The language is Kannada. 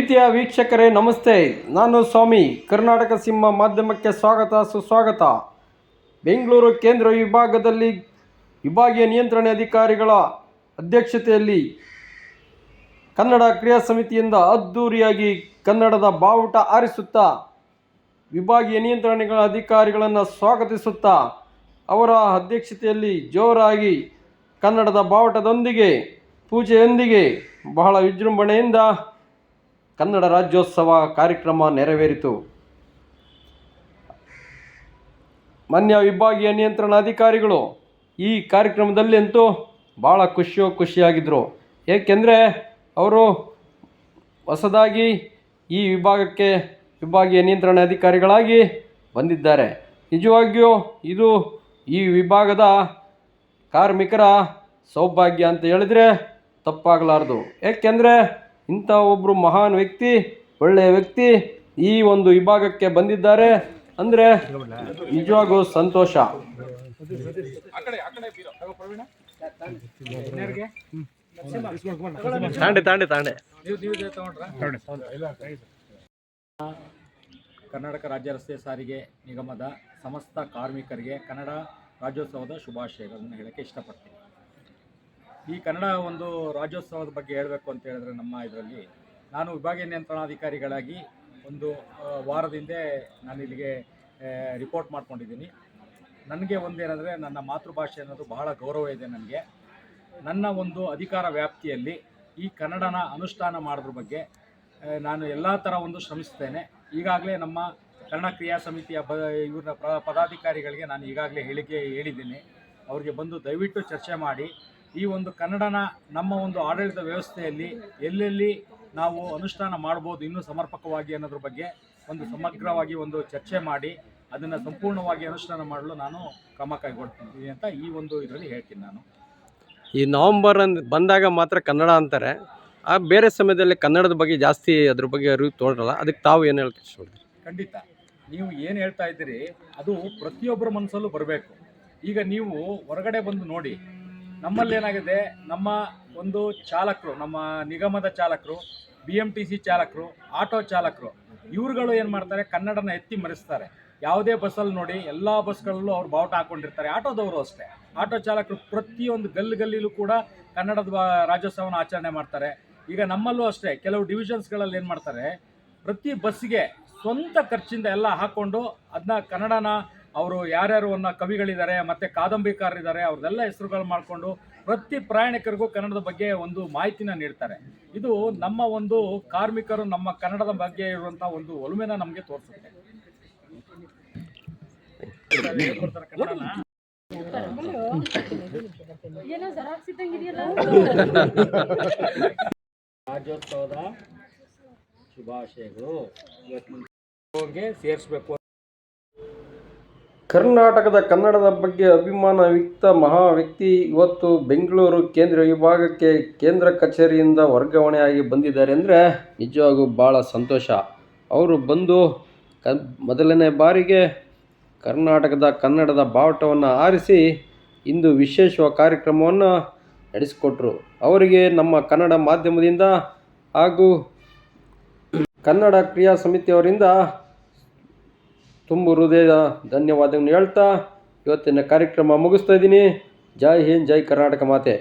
ಪ್ರೀತಿಯ ವೀಕ್ಷಕರೇ, ನಮಸ್ತೆ. ನಾನು ಸ್ವಾಮಿ, ಕರ್ನಾಟಕ ಸಿಂಹ ಮಾಧ್ಯಮಕ್ಕೆ ಸ್ವಾಗತ, ಸುಸ್ವಾಗತ. ಬೆಂಗಳೂರು ಕೇಂದ್ರ ವಿಭಾಗದಲ್ಲಿ ವಿಭಾಗೀಯ ನಿಯಂತ್ರಣ ಅಧಿಕಾರಿಗಳ ಅಧ್ಯಕ್ಷತೆಯಲ್ಲಿ ಕನ್ನಡ ಕ್ರಿಯಾ ಸಮಿತಿಯಿಂದ ಅದ್ಧೂರಿಯಾಗಿ ಕನ್ನಡದ ಬಾವುಟ ಆರಿಸುತ್ತಾ ವಿಭಾಗೀಯ ನಿಯಂತ್ರಣಗಳ ಅಧಿಕಾರಿಗಳನ್ನು ಸ್ವಾಗತಿಸುತ್ತಾ ಅವರ ಅಧ್ಯಕ್ಷತೆಯಲ್ಲಿ ಜೋರಾಗಿ ಕನ್ನಡದ ಬಾವುಟದೊಂದಿಗೆ, ಪೂಜೆಯೊಂದಿಗೆ ಬಹಳ ವಿಜೃಂಭಣೆಯಿಂದ ಕನ್ನಡ ರಾಜ್ಯೋತ್ಸವ ಕಾರ್ಯಕ್ರಮ ನೆರವೇರಿತು. ಮಾನ್ಯ ವಿಭಾಗೀಯ ನಿಯಂತ್ರಣ ಅಧಿಕಾರಿಗಳು ಈ ಕಾರ್ಯಕ್ರಮದಲ್ಲಿ ಅಂತೂ ಭಾಳ ಖುಷಿಯೋ ಖುಷಿಯಾಗಿದ್ದರು ಏಕೆಂದರೆ ಅವರು ಹೊಸದಾಗಿ ಈ ವಿಭಾಗಕ್ಕೆ ವಿಭಾಗೀಯ ನಿಯಂತ್ರಣ ಅಧಿಕಾರಿಗಳಾಗಿ ಬಂದಿದ್ದಾರೆ. ನಿಜವಾಗಿಯೂ ಇದು ಈ ವಿಭಾಗದ ಕಾರ್ಮಿಕರ ಸೌಭಾಗ್ಯ ಅಂತ ಹೇಳಿದರೆ ತಪ್ಪಾಗಲಾರದು. ಏಕೆಂದರೆ ಇಂಥ ಒಬ್ಬರು ಮಹಾನ್ ವ್ಯಕ್ತಿ ಒಳ್ಳೆಯ ವ್ಯಕ್ತಿ ಈ ಒಂದು ವಿಭಾಗಕ್ಕೆ ಬಂದಿದ್ದಾರೆ. ಅಂದರೆ ನಿಜವಾಗೂ ಸಂತೋಷ. ತಾಂಡೆ ತಾಂಡೆ ತಾಂಡೆ. ಕರ್ನಾಟಕ ರಾಜ್ಯ ರಸ್ತೆ ಸಾರಿಗೆ ನಿಗಮದ ಸಮಸ್ತ ಕಾರ್ಮಿಕರಿಗೆ ಕನ್ನಡ ರಾಜ್ಯೋತ್ಸವದ ಶುಭಾಶಯಗಳನ್ನು ಹೇಳಕ್ಕೆ ಇಷ್ಟಪಡ್ತೀನಿ. ಈ ಕನ್ನಡ ಒಂದು ರಾಜ್ಯೋತ್ಸವದ ಬಗ್ಗೆ ಹೇಳಬೇಕು ಅಂತ ಹೇಳಿದ್ರೆ ನಮ್ಮ ಇದರಲ್ಲಿ, ನಾನು ವಿಭಾಗೀಯ ನಿಯಂತ್ರಣಾಧಿಕಾರಿಗಳಾಗಿ ಒಂದು ವಾರದಿಂದ ನಾನು ಇಲ್ಲಿಗೆ ರಿಪೋರ್ಟ್ ಮಾಡ್ಕೊಂಡಿದ್ದೀನಿ. ನನಗೆ ಒಂದೇನಂದರೆ, ನನ್ನ ಮಾತೃಭಾಷೆ ಅನ್ನೋದು ಬಹಳ ಗೌರವ ಇದೆ ನನಗೆ. ನನ್ನ ಒಂದು ಅಧಿಕಾರ ವ್ಯಾಪ್ತಿಯಲ್ಲಿ ಈ ಕನ್ನಡನ ಅನುಷ್ಠಾನ ಮಾಡೋದ್ರ ಬಗ್ಗೆ ನಾನು ಎಲ್ಲ ಥರ ಒಂದು ಶ್ರಮಿಸ್ತೇನೆ. ಈಗಾಗಲೇ ನಮ್ಮ ಕನ್ನಡ ಕ್ರಿಯಾ ಸಮಿತಿಯ ಬ, ಇವ್ರನ್ನ ಪದಾಧಿಕಾರಿಗಳಿಗೆ ನಾನು ಈಗಾಗಲೇ ಹೇಳಿಕೆ ಹೇಳಿದ್ದೀನಿ. ಅವ್ರಿಗೆ ಬಂದು ದಯವಿಟ್ಟು ಚರ್ಚೆ ಮಾಡಿ ಈ ಒಂದು ಕನ್ನಡನ ನಮ್ಮ ಒಂದು ಆಡಳಿತ ವ್ಯವಸ್ಥೆಯಲ್ಲಿ ಎಲ್ಲೆಲ್ಲಿ ನಾವು ಅನುಷ್ಠಾನ ಮಾಡ್ಬೋದು ಇನ್ನೂ ಸಮರ್ಪಕವಾಗಿ ಅನ್ನೋದ್ರ ಬಗ್ಗೆ ಒಂದು ಸಮಗ್ರವಾಗಿ ಒಂದು ಚರ್ಚೆ ಮಾಡಿ ಅದನ್ನು ಸಂಪೂರ್ಣವಾಗಿ ಅನುಷ್ಠಾನ ಮಾಡಲು ನಾನು ಕ್ರಮ ಕೈಗೊಳ್ತೀನಿ ಅಂತ ಈ ಒಂದು ಇದರಲ್ಲಿ ಹೇಳ್ತೀನಿ ನಾನು. ಈ ನವಂಬರ್ ಬಂದಾಗ ಮಾತ್ರ ಕನ್ನಡ ಅಂತಾರೆ. ಆ ಬೇರೆ ಸಮಯದಲ್ಲಿ ಕನ್ನಡದ ಬಗ್ಗೆ ಜಾಸ್ತಿ ಅದ್ರ ಬಗ್ಗೆ ಅರಿವು ತೋರಲ್ಲ. ಅದಕ್ಕೆ ತಾವು ಏನು ಇಷ್ಟಪಡ್ತೀರಿ? ಖಂಡಿತ. ನೀವು ಏನು ಹೇಳ್ತಾ ಇದ್ದೀರಿ ಅದು ಪ್ರತಿಯೊಬ್ಬರ ಮನಸ್ಸಲ್ಲೂ ಬರಬೇಕು. ಈಗ ನೀವು ಹೊರಗಡೆ ಬಂದು ನೋಡಿ ನಮ್ಮಲ್ಲಿ ಏನಾಗಿದೆ, ನಮ್ಮ ಒಂದು ಚಾಲಕರು, ನಮ್ಮ ನಿಗಮದ ಚಾಲಕರು ಬಿ ಎಂ ಟಿ ಸಿ ಚಾಲಕರು, ಆಟೋ ಚಾಲಕರು, ಇವ್ರುಗಳು ಏನು ಮಾಡ್ತಾರೆ, ಕನ್ನಡನ ಎತ್ತಿ ಮರೆಸ್ತಾರೆ. ಯಾವುದೇ ಬಸ್ಸಲ್ಲಿ ನೋಡಿ, ಎಲ್ಲ ಬಸ್ಗಳಲ್ಲೂ ಅವ್ರು ಬಾವುಟ ಹಾಕೊಂಡಿರ್ತಾರೆ. ಆಟೋದವರು ಅಷ್ಟೇ. ಆಟೋ ಚಾಲಕರು ಪ್ರತಿಯೊಂದು ಗಲ್ಲಿ ಗಲ್ಲಿಲೂ ಕೂಡ ಕನ್ನಡದ ರಾಜ್ಯೋತ್ಸವನ ಆಚರಣೆ ಮಾಡ್ತಾರೆ. ಈಗ ನಮ್ಮಲ್ಲೂ ಅಷ್ಟೇ, ಕೆಲವು ಡಿವಿಷನ್ಸ್ಗಳಲ್ಲಿ ಏನು ಮಾಡ್ತಾರೆ, ಪ್ರತಿ ಬಸ್ಸಿಗೆ ಸ್ವಂತ ಖರ್ಚಿಂದ ಎಲ್ಲ ಹಾಕ್ಕೊಂಡು ಅದನ್ನ ಕನ್ನಡನ ಅವರು ಯಾರ್ಯಾರು ಅನ್ನ ಕವಿಗಳಿದ್ದಾರೆ ಮತ್ತು ಕಾದಂಬರಿಕಾರರಿದ್ದಾರೆ ಅವ್ರದ್ದೆಲ್ಲ ಹೆಸರುಗಳು ಮಾಡಿಕೊಂಡು ಪ್ರತಿ ಪ್ರಯಾಣಿಕರಿಗೂ ಕನ್ನಡದ ಬಗ್ಗೆ ಒಂದು ಮಾಹಿತಿನ ನೀಡ್ತಾರೆ. ಇದು ನಮ್ಮ ಒಂದು ಕಾರ್ಮಿಕರು ನಮ್ಮ ಕನ್ನಡದ ಬಗ್ಗೆ ಇರುವಂಥ ಒಂದು ಒಲುಮೆನ ನಮಗೆ ತೋರಿಸುತ್ತೆ. ರಾಜ್ಯೋತ್ಸವದ ಶುಭಾಶಯಗಳು. ಇವತ್ತು ಸೇರಿಸ್ಬೇಕು ಕರ್ನಾಟಕದ ಕನ್ನಡದ ಬಗ್ಗೆ ಅಭಿಮಾನ ವ್ಯಕ್ತ ಮಹಾ ವ್ಯಕ್ತಿ ಇವತ್ತು ಬೆಂಗಳೂರು ಕೇಂದ್ರ ವಿಭಾಗಕ್ಕೆ ಕೇಂದ್ರ ಕಚೇರಿಯಿಂದ ವರ್ಗಾವಣೆಯಾಗಿ ಬಂದಿದ್ದಾರೆ ಅಂದರೆ ನಿಜವಾಗೂ ಭಾಳ ಸಂತೋಷ. ಅವರು ಬಂದು ಕ, ಮೊದಲನೇ ಬಾರಿಗೆ ಕರ್ನಾಟಕದ ಕನ್ನಡದ ಬಾವುಟವನ್ನು ಆರಿಸಿ ಇಂದು ವಿಶೇಷ ಕಾರ್ಯಕ್ರಮವನ್ನು ನಡೆಸಿಕೊಟ್ರು. ಅವರಿಗೆ ನಮ್ಮ ಕನ್ನಡ ಮಾಧ್ಯಮದಿಂದ ಹಾಗೂ ಕನ್ನಡ ಕ್ರಿಯಾ ಸಮಿತಿಯವರಿಂದ ತುಂಬು ಹೃದಯದ ಧನ್ಯವಾದಗಳನ್ನು ಹೇಳ್ತಾ ಇವತ್ತಿನ ಕಾರ್ಯಕ್ರಮ ಮುಗಿಸ್ತಾ ಇದ್ದೀನಿ. ಜೈ ಹಿಂದ್ ಜೈ ಕರ್ನಾಟಕ ಮಾತೆ.